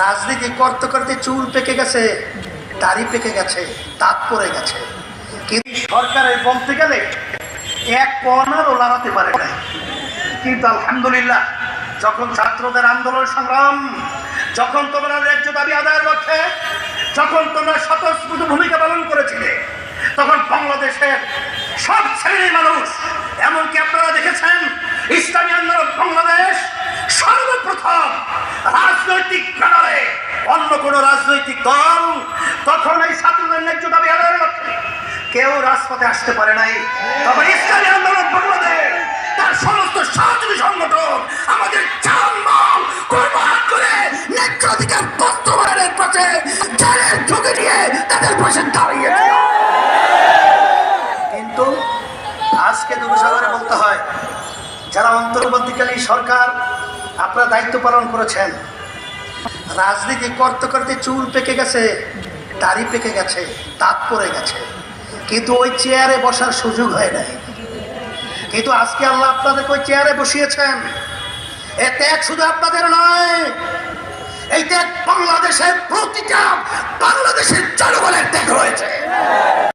রাজনীতি করতে করতে চুল পেকে গেছে, দাড়ি পেকে গেছে, দাঁত পড়ে গেছে। কিন্তু সরকারের বলতে গেলে এক পনারও লাগাতে পারে নাই। কিন্তু আলহামদুলিল্লাহ, যখন ছাত্রদের আন্দোলন সংগ্রাম, যখন তোমরা ন্যায্য দাবি আদায়ের লক্ষ্যে, যখন তোমরা স্বতঃস্ফূর্ত ভূমিকা পালন করেছিলে, তখন বাংলাদেশের সব শ্রেণির মানুষ, এমনকি আপনারা দেখেছেন ইসলামী আন্দোলন বাংলাদেশ সর্বপ্রথম রাজনৈতিক কারণে অন্য কোন রাজনৈতিক দল তখন এই ছাত্রদের ন্যায্য দাবি লক্ষ্যে কেউ রাজপথে আসতে পারে নাই। তবে ইসলামী আন্দোলন বাংলাদেশ, তার সমস্ত সহযোগী সংগঠন আমাদের চালমাল কোরবান করে ন্যায্য অধিকার বাস্তবায়নের পথে জেলের ঢুকে তাদের পাশে কিন্তু আজকে দুঃসাগরে বলতে হয়, যারা অন্তর্বর্তীকালী সরকার, আপনারা দায়িত্ব পালন করেছেন রাজনীতি করতে করতে চুল পেকে গেছে, দাড়ি পেকে গেছে, দাঁত পরে গেছে। কিন্তু ওই চেয়ারে বসার সুযোগ হয় নাই। কিন্তু আজকে আল্লাহ আপনাদেরকে ওই চেয়ারে বসিয়েছেন। এ ত্যাগ শুধু আপনাদের নয়, এই ত্যাগ বাংলাদেশের প্রতিটা বাংলাদেশের জনগণের ত্যাগ।